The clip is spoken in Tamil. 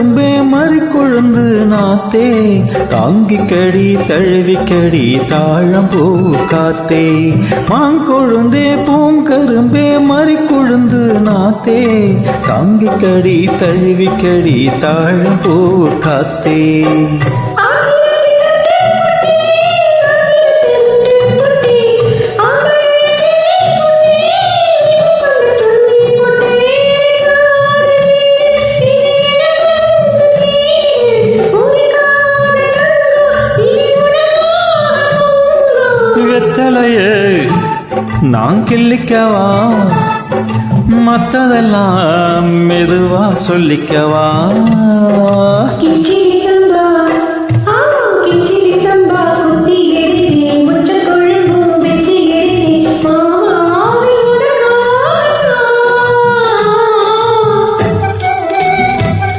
கரும்பே மறி கொழுந்து நாத்தே. தாங்கிக்கடி தழுவிக்கடி தாழம் பூ காத்தே. மாங்கொழுந்தே பூங்கரும்பே மறி கொழுந்து நாத்தே. தாங்கிக்கடி தழுவிக்கடி தாழம் பூ காத்தே. நான் கிள்ளிக்கவா? மற்றதெல்லாம் மெதுவா சொல்லிக்கவா?